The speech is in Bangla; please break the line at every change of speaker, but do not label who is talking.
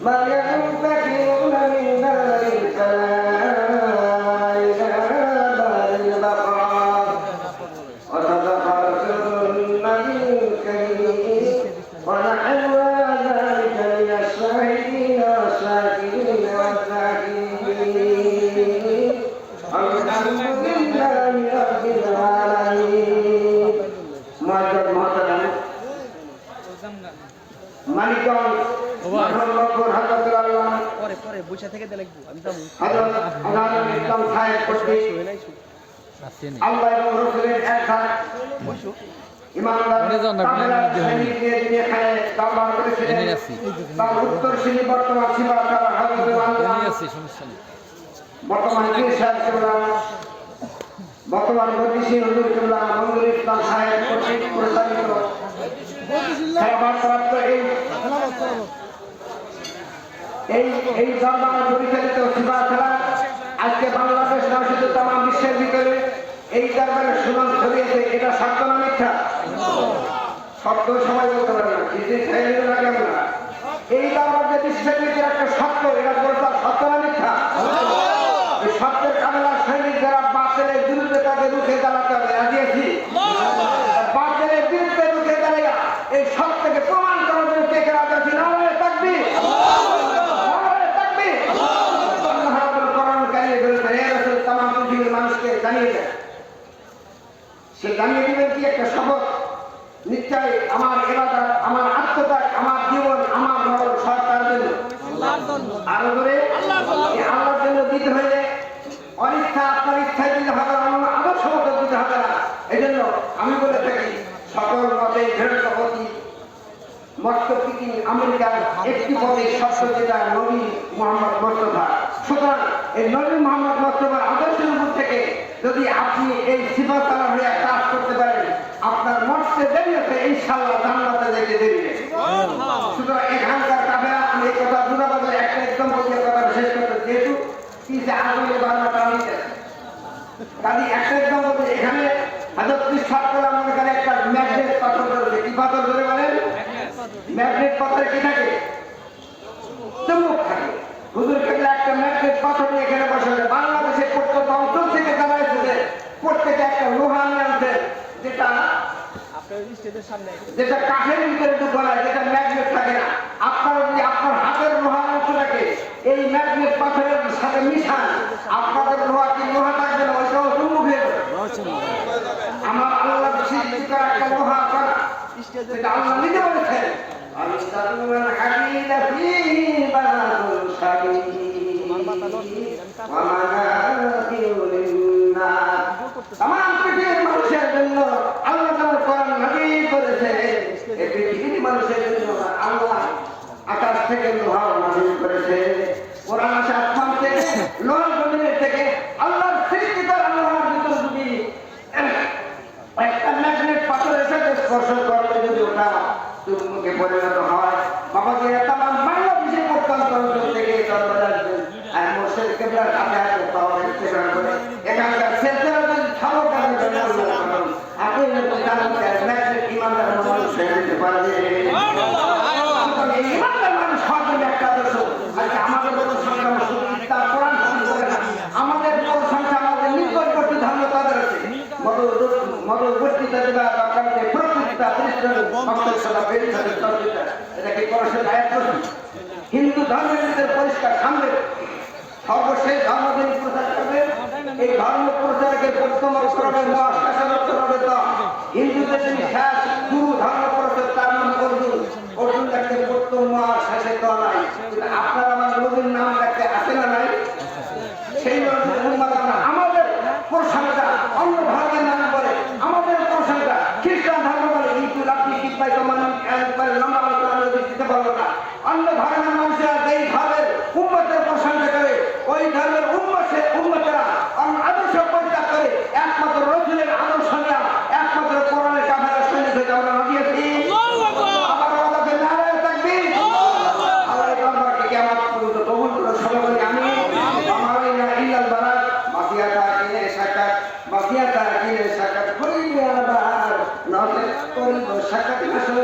আল্লাহ মানিকগঞ্জ
পরে পরে থেকে আমি
হযরত ইসলাম সাহেব কর্তৃক আল্লাহ এবং রসুলের একসাথ
বসো
মনে মনে
বর্তমান হুজুর কেবলা ইসলাম সাহেব কর্তৃক খেলাবারপ্রাপ্ত এই এই এই দরবার একটা সত্য, এটা বলতে সত্য সত্যের কামলা সৈনিক যারা বাতিলের বিরুদ্ধে তাকে রুখে দাঁড়াতে হবে রাজি আছি বাতিলের বিরুদ্ধে রুখে দাঁড়াইয়া এই সত্যকে প্রমাণ করার জন্য কে কে রাজি আছি নারায়ণ থাকবি নারায়ণ থাকবি আল্লাহ রাব্বুল কোরআন কারিমে বলেছেন হে রাসূল তামাম পৃথিবীর মানুষকে জানিয়ে দেন সে জানিয়ে দিবেন কি একটা শপথ? নিশ্চয় আমার এলাকা আমার আত্মত্যাগ আমার জীবন আমার মরণ সরকার জন্য। আরও করে আল্লাহর জন্য। দিতে হলে অনিচ্ছা আপনার ইচ্ছায় দিতে হবে আমার আদর্শ মতো দিতে হবে না। এই জন্য আমি বলে থাকি সকল মতে দৃঢ়পতি মস্তকিং আমেরিকার একটি পদে সত্য যেটা নবী মোহাম্মদ মোস্তফা সুতরাং এই নবী মোহাম্মদ মোস্তফার আদর্শের উপর থেকে। যদি আপনি এই হয়ে কাজ করতে পারেন আপনার মরতে দেরি আছে ইনশাল্লাহ জান্নাতে যেতে দেরি সুতরাং এখানকার কাফেরা আমি এই কথা একটা একদম বলিয়া কথা শেষ করতে যেহেতু কি যে আগুনে কাজে একটা একদম এখানে হাজার ত্রিশ সাত করলাম এখানে একটা ম্যাগনেট পাথর ধরেছে। কি পাথর ধরে বলেন? ম্যাগনেট পাথরে কি থাকে চুম্বক থাকে হুজুর কেবলা একটা ম্যাগনেট পাথর নিয়ে এখানে বসে আছে। বাংলাদেশের প্রত্যেক অঞ্চল থেকে যারা এসেছে প্রত্যেকে একটা লোহা নিয়ে আনছে যেটা
আপনার স্টেজের সামনে
যেটা কাঠের ভিতরে ঢুকো না যেটা ম্যাগনেট থাকে না আপনার যদি আপনার হাতের লোহার অংশটাকে এই ম্যাগনেট পাথরের সাথে মিশান, আপনাদের লোহা কি লোহা থাকবে না ওইটাও চুম্বক হয়ে। আমার আল্লাহ সৃষ্টি একটা লোহা করা সেটা আল্লাহ নিজে বলেছেন আলিস্তাদুল আল্লাহ আকাশ থেকে লোহা নাযিল করেছে। কোরআন আসে আসমান থেকে, লোহার জমিনের থেকে, আল্লাহর সৃষ্টি করা লোহার ভিতর যদি একটা ম্যাগনেট পাথরের সাথে স্পর্শ করলে যদি ওটা চুম্বকে পরিণত হয় বাবাকে তামাম বাংলাদেশের প্রত্যন্ত অঞ্চল থেকে দরবারে আসবেন আর মোর্শেদ কেবলার হাতে পাওয়া ইস্তেফার করে এখানকার শেষেরা যদি ছাড়ো কেন আপনি এরকম জানেন যে ম্যাগনেট ইমানদার মানুষ হয়ে যেতে পারবে সুতরাং এই ইমানদার মানুষ হওয়ার জন্য একটা আদর্শ আজকে আমাদের বড় সংখ্যা শুধু ইসলাম কোরআন হাদিস করে না। আমাদের বড় সংখ্যা আমাদের নিকটবর্তী ধর্ম তাদের আছে মদবর্তীতা দেবা বাকাতে প্রকৃতিতা পরিশ্রম ভক্তের সদা বেরিয়ে চর্চিতা হিন্দু ধর্মের ভিতরে পরিষ্কার সামনে। সর্বশেষ ধর্ম যিনি প্রচার করবে। এই ধর্ম প্রচারকে প্রথম করবেন মহাশাসন মাফিয়া তারা কিনে সাক্ষাৎ করিবে আবার। নটে করিব সাক্ষাৎ আসলে